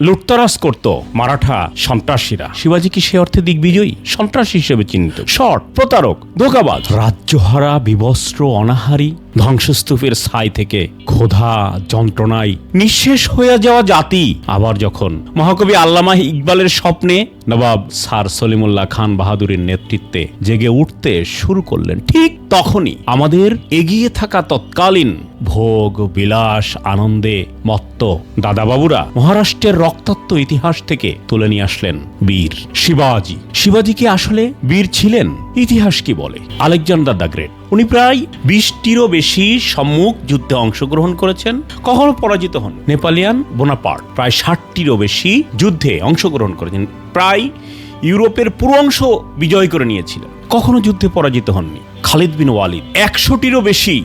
লুটতরাজ করত মারাঠা সন্ত্রাসীরা। শিবাজি কি সে অর্থে দিগ্বিজয়ী? সন্ত্রাসী হিসেবে চিহ্নিত। শট প্রতারক, ধোকাবাজ। রাজ্যহারা, বিবস্ত্র, অনাহারী, ধ্বংসস্তূপের ছাই থেকে ক্ষোধা, যন্ত্রণায় নিঃশেষ হয়ে যাওয়া জাতি। আবার যখন মহাকবি আল্লামা ইকবালের স্বপ্নে নবাব স্যার সলিমুল্লাহ খান বাহাদুরের নেতৃত্বে জেগে উঠতে শুরু করলেন। ঠিক তখনই আমাদের এগিয়ে থাকা তৎকালীন ভোগ, বিলাস, আনন্দে মত্ত দাদাবাবুরা মহারাষ্ট্রের রক্তাক্ত ইতিহাস থেকে তুলে নিয়ে আসলেন বীর শিবাজি। শিবাজি কি আসলে বীর ছিলেন? ইতিহাস কি বলে? Alexander the great. উনি প্রায় বিশটিরও বেশি সম্মুখ যুদ্ধে অংশগ্রহণ করেছেন। কখনো পরাজিত হন। নেপালিয়ান বোনাপার্ট প্রায় ষাটটিরও বেশি যুদ্ধে অংশগ্রহণ করেছেন। প্রায় ইউরোপের পুরো অংশ বিজয় করে নিয়েছিলেন। কখনো যুদ্ধে পরাজিত হননি। খালিদ বিন ওয়ালিদ একশোটিরও বেশি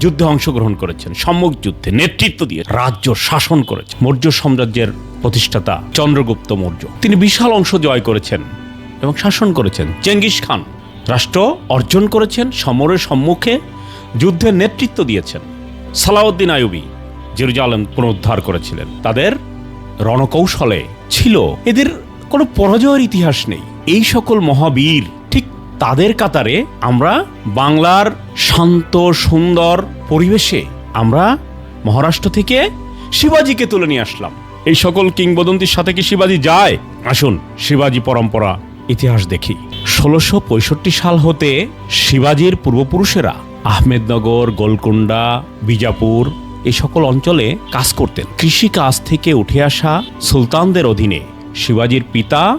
যুদ্ধে অংশগ্রহণ করেছেন। সম্মুখ যুদ্ধে নেতৃত্ব দিয়ে রাজ্য শাসন করেছেন। মৌর্য সাম্রাজ্যের প্রতিষ্ঠাতা চন্দ্রগুপ্ত মৌর্য। তিনি বিশাল অংশ জয় করেছেন এবং শাসন করেছেন। চেঙ্গিস খান রাষ্ট্র অর্জন করেছেন, সমরের সম্মুখে যুদ্ধের নেতৃত্ব দিয়েছেন। সালাউদ্দিন আইয়ুবী জেরুজালেম পুনরুদ্ধার করেছিলেন। তাদের রণকৌশলে ছিল। এদের কোনো পরাজয়ের ইতিহাস নেই। এই সকল মহাবীর ঠিক তাদের কাতারে আমরা বাংলার শান্ত, সুন্দর পরিবেশে আমরা মহারাষ্ট্র থেকে শিবাজিকে তুলে নিয়ে আসলাম। এই সকল কিংবদন্তির সাথে কি শিবাজি যায়? আসুন, শিবাজি পরম্পরা, ইতিহাস দেখি। ষোলোশো সাল হতে শিবাজির পূর্বপুরুষেরা আহমেদনগর গোলকুন্ডা বিজাপুর এই সকল অঞ্চলে কাজ করতেন। কৃষি কাজ থেকে উঠে আসা সুলতানদের অধীনে শিবাজির পিতা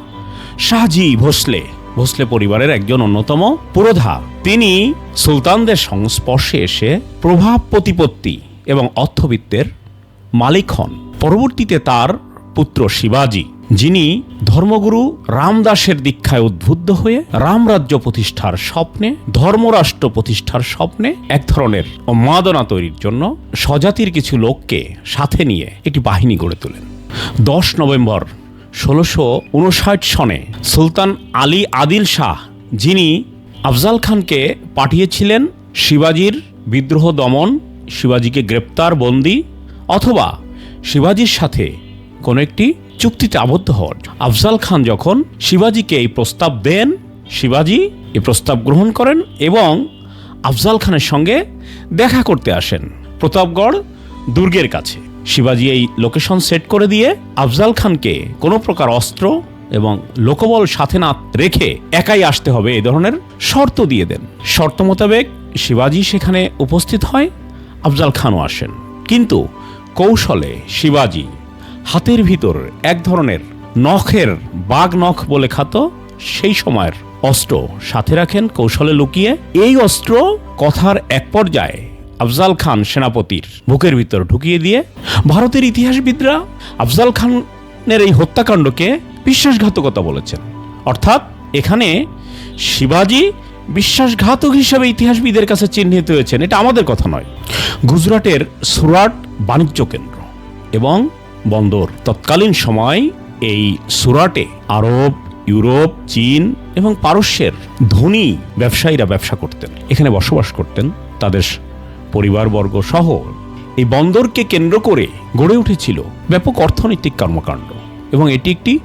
শাহজি ভোসলে ভোসলে পরিবারের একজন অন্যতম পুরোধা। তিনি সুলতানদের সংস্পর্শে এসে প্রভাব প্রতিপত্তি এবং অর্থবিত্তের মালিক হন। পরবর্তীতে তার পুত্র শিবাজি যিনি ধর্মগুরু রামদাসের দীক্ষায় উদ্বুদ্ধ হয়ে রামরাজ্য প্রতিষ্ঠার স্বপ্নে, ধর্মরাষ্ট্র প্রতিষ্ঠার স্বপ্নে এক ধরনের উন্মাদনা তৈরির জন্য স্বজাতির কিছু লোককে সাথে নিয়ে একটি বাহিনী গড়ে তোলেন। দশ নভেম্বর ষোলোশো উনষাট সনে সুলতান আলী আদিল শাহ, যিনি আফজাল খানকে পাঠিয়েছিলেন শিবাজির বিদ্রোহ দমন, শিবাজিকে গ্রেপ্তার বন্দি অথবা শিবাজির সাথে কোনো একটি চুক্তিতে আবদ্ধ হওয়ার আফজাল খান যখন শিবাজিকে এই প্রস্তাব দেন, শিবাজি এই প্রস্তাব গ্রহণ করেন এবং আফজাল খানের সঙ্গে দেখা করতে আসেন প্রতাপগড় দুর্গের কাছে। শিবাজি এই লোকেশন সেট করে দিয়ে আফজাল খানকে কোনো প্রকার অস্ত্র এবং লোকবল সাথে না রেখে একাই আসতে হবে এই ধরনের শর্ত দিয়ে দেন। শর্ত মোতাবেক শিবাজি সেখানে উপস্থিত হয়, আফজাল খানও আসেন। কিন্তু কৌশলে শিবাজি হাতের ভিতর এক ধরনের নখের বাঘ নখ বলে খাত সেই সময়ের অস্ত্র। সাথে রাখেন কৌশলে লুকিয়ে। এই অস্ত্র কথার এক পর্যায়ে আফজাল খান সেনাপতির বুকের ভিতর ঢুকিয়ে দিয়ে, ভারতের ইতিহাসবিদরা আফজাল খানের এই হত্যাকাণ্ডকে বিশ্বাসঘাতকতা বলেছেন। অর্থাৎ এখানে শিবাজি বিশ্বাসঘাতক হিসেবে ইতিহাসবিদের কাছে চিহ্নিত হয়েছেন। এটা আমাদের কথা নয়। গুজরাটের সুরাট বাণিজ্য কেন্দ্র এবং বন্দর। তৎকালীন সময় এই সুরাটে আরব, ইউরোপ, চীন এবং পারস্যের ধনী ব্যবসায়ীরা ব্যবসা করতেন। এখানে বসবাস করতেন তাদের পরিবারবর্গ সহ। এই বন্দরকে কেন্দ্র করে গড়ে উঠেছিল ব্যাপক অর্থনৈতিক কর্মকাণ্ড এবং এটি একটি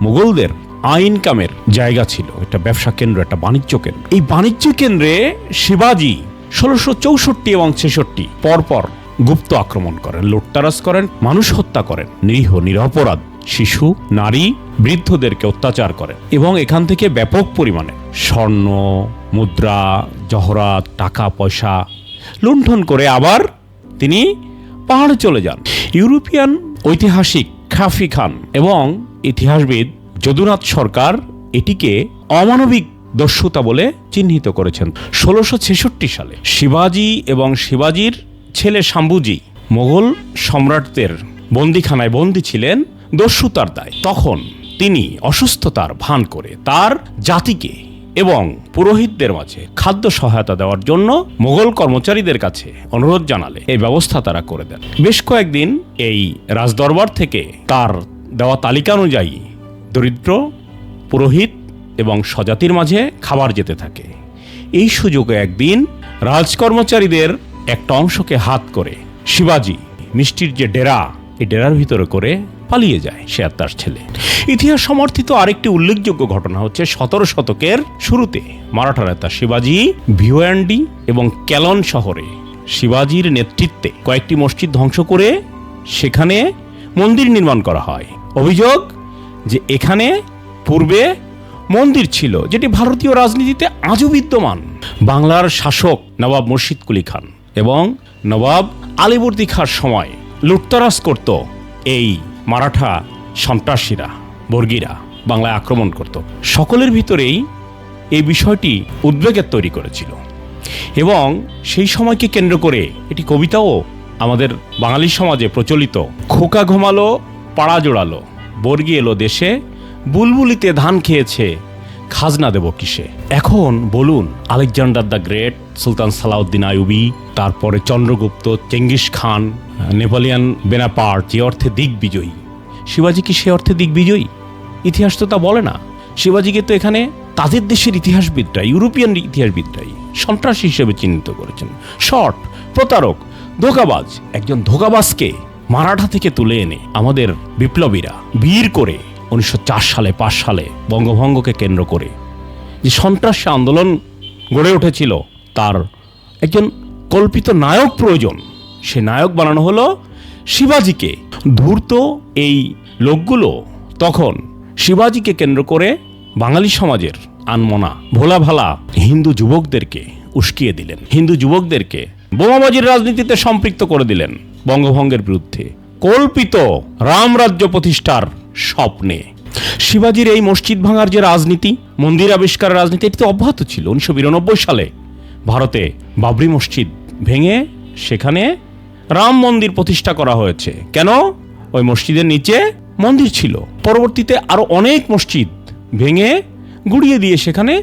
মুঘলদের আইন কামের জায়গা ছিল। এটা ব্যবসা কেন্দ্র একটা বাণিজ্য কেন্দ্র। এই বাণিজ্য কেন্দ্রে শিবাজি ষোলোশো চৌষট্টি এবং ছেষট্টি পরপর গুপ্ত আক্রমণ করেন লুটতারাজ করেন, মানুষ হত্যা করেন, নিরীহ, নিরপরাধ, শিশু, নারী, বৃদ্ধদেরকে অত্যাচার করেন এবং এখান থেকে ব্যাপক পরিমাণে স্বর্ণ, মুদ্রা, জহরাত, টাকা, পয়সা লুণ্ঠন করে আবার তিনি পাহাড়ে চলে যান। ইউরোপিয়ান ঐতিহাসিক খাফি খান এবং ইতিহাসবিদ যদুনাথ সরকার এটিকে অমানবিক দস্যুতা বলে চিহ্নিত করেছেন। ষোলোশো ছেষট্টি সালে শিবাজি এবং শিবাজির ছেলে শাম্বুজি মোগল সম্রাটদের বন্দিখানায় বন্দী ছিলেন দস্যুতার দায়। তখন তিনি অসুস্থতার ভান করে তার জাতিকে এবং পুরোহিতদের মাঝে খাদ্য সহায়তা দেওয়ার জন্য মোগল কর্মচারীদের কাছে অনুরোধ জানালে এই ব্যবস্থা তারা করে দেন। বেশ কয়েকদিন এই রাজদরবার থেকে তার দেওয়া তালিকা অনুযায়ী দরিদ্র, পুরোহিত এবং স্বজাতির মাঝে খাবার যেতে থাকে। এই সুযোগে একদিন রাজকর্মচারীদের একটা অংশকে হাত করে শিবাজি মিষ্টির যে ডেরা, এই ডেরার ভিতরে করে পালিয়ে যায় সে আর তার ছেলে। ইতিহাস সমর্থিত আরেকটি উল্লেখযোগ্য ঘটনা হচ্ছে সতেরো শতকের শুরুতে মারাঠা নেতা শিবাজি ভিওয়ান্ডি এবং ক্যালন শহরে শিবাজির নেতৃত্বে কয়েকটি মসজিদ ধ্বংস করে সেখানে মন্দির নির্মাণ করা হয়। অভিযোগ যে এখানে পূর্বে মন্দির ছিল, যেটি ভারতীয় রাজনীতিতে আজও বিদ্যমান। বাংলার শাসক নবাব মুর্শিদ কুলি খান। এবং নবাব আলিবর্দী খার সময় লুটতরাজ করত এই মারাঠা সন্ত্রাসীরা, বর্গীরা বাংলায় আক্রমণ করত। সকলের ভিতরেই এই বিষয়টি উদ্বেগের তৈরি করেছিল। এবং সেই সময়কে কেন্দ্র করে এটি কবিতাও আমাদের বাঙালি সমাজে প্রচলিত। খোকা ঘুমালো, পাড়া জোড়ালো, বর্গি এলো দেশে, বুলবুলিতে ধান খেয়েছে খাজনা দেব কিসে? এখন বলুন, Alexander the great, Sultan Salahuddin Ayubi তারপরে চন্দ্রগুপ্ত, চেঙ্গিস খান, নেপালিয়ান বেনাপার্ট, যে অর্থে দিগ্বিজয়ী। শিবাজি কি সে অর্থে দিগ্বিজয়ী? ইতিহাস তো তা বলে না। শিবাজিকে তো এখানে তাদের দেশের ইতিহাসবিদরা ইউরোপিয়ান ইতিহাসবিদরাই সন্ত্রাসী হিসেবে চিহ্নিত করেছেন। শর্ট, প্রতারক, ধোকাবাজ, একজন ধোকাবাজকে মারাঠা থেকে তুলে এনে আমাদের বিপ্লবীরা বীর করে উনিশশো চার সালে, পাঁচ সালে বঙ্গভঙ্গকে কেন্দ্র করে যে সন্ত্রাসী আন্দোলন গড়ে উঠেছিল, তার একজন কল্পিত নায়ক প্রয়োজন। সে নায়ক বানানো হলো শিবাজিকে। ধূর্ত এই লোকগুলো তখন শিবাজিকে কেন্দ্র করে বাঙালি সমাজের আনমনা ভোলা ভালা হিন্দু যুবকদেরকে উস্কিয়ে দিলেন। হিন্দু যুবকদেরকে বোমাবাজির রাজনীতিতে সম্পৃক্ত করে দিলেন বঙ্গভঙ্গের বিরুদ্ধে। কল্পিত রামরাজ্য প্রতিষ্ঠার স্বপ্নে। শিবাজির এই মসজিদ ভাঙার যে রাজনীতি, মন্দির আবিষ্কার রাজনীতি, এটি তো অব্যাহত ছিল উনিশশো বিরানব্বই সালে। ভারতে বাবরি মসজিদ ভেঙে সেখানে রাম মন্দির প্রতিষ্ঠা করা হয়েছে। কেন? ওই মসজিদের নিচে মন্দির ছিল। পরবর্তীতে আরও অনেক মসজিদ ভেঙে গুড়িয়ে দিয়ে সেখানে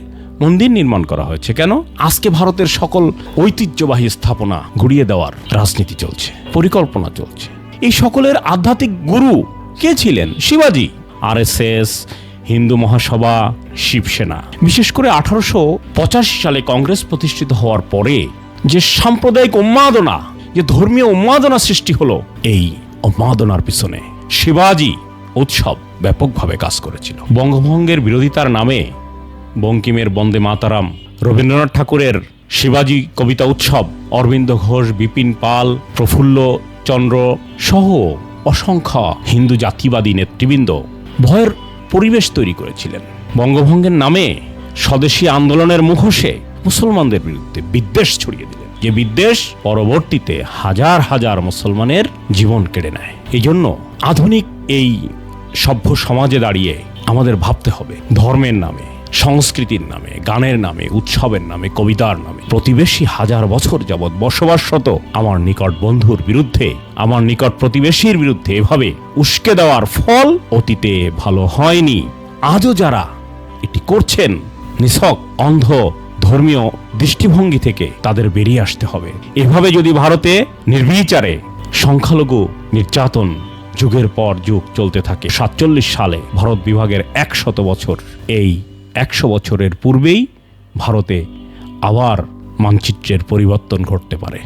মন্দির নির্মাণ করা হয়েছে। কেন? আজকে ভারতের সকল ঐতিহ্যবাহী স্থাপনা গুড়িয়ে দেওয়ার রাজনীতি চলছে, পরিকল্পনা চলছে। এই সকলের আধ্যাত্মিক গুরু কে ছিলেন? শিবাজি। আরএসএস, হিন্দু মহাসভা, শিবসেনা। বিশেষ করে আঠারোশো পঁচাশি সালে কংগ্রেস প্রতিষ্ঠিত হওয়ার পরে যে সাম্প্রদায়িক উন্মাদনা, যে ধর্মীয় উন্মাদনা সৃষ্টি হলো, এই উন্মাদনার পিছনে শিবাজি উৎসব ব্যাপকভাবে কাজ করেছিল। বঙ্গভঙ্গের বিরোধিতার নামে বঙ্কিমের বন্দে মাতারাম, রবীন্দ্রনাথ ঠাকুরের শিবাজি কবিতা উৎসব, অরবিন্দ ঘোষ, বিপিন পাল, প্রফুল্ল চন্দ্র সহ অসংখ্য হিন্দু জাতিবাদী নেতৃবৃন্দ ভয়ের পরিবেশ তৈরি করেছিলেন। বঙ্গভঙ্গের নামে স্বদেশী আন্দোলনের মুখোশে মুসলমানদের বিরুদ্ধে বিদ্বেষ ছড়িয়ে দিলেন। যে বিদ্বেষ পরবর্তীতে হাজার হাজার মুসলমানের জীবন কেড়ে নেয়। এই জন্য আধুনিক এই সভ্য সমাজে দাঁড়িয়ে আমাদের ভাবতে হবে, ধর্মের নামে। সংস্কৃতির নামে, গানের নামে, উৎসবের নামে, কবিতার নামে। প্রতিবেশী হাজার বছর যাবৎ বসবাসরত আমার নিকট বন্ধুর বিরুদ্ধে, আমার নিকট প্রতিবেশীর বিরুদ্ধে এভাবে উস্কে দেওয়ার ফল অতীতে ভালো হয়নি। আজও যারা এটি করছেন, নিছক, অন্ধ, ধর্মীয় দৃষ্টিভঙ্গি থেকে তাদের বেরিয়ে আসতে হবে। এভাবে যদি ভারতে নির্বিচারে সংখ্যালঘু নির্যাতন যুগের পর যুগ চলতে থাকে, সাতচল্লিশ সালে ভারত বিভাগের একশত বছর এই একশো বছরের পূর্বেই ভারতে আবার মানচিত্রের পরিবর্তন ঘটতে পারে।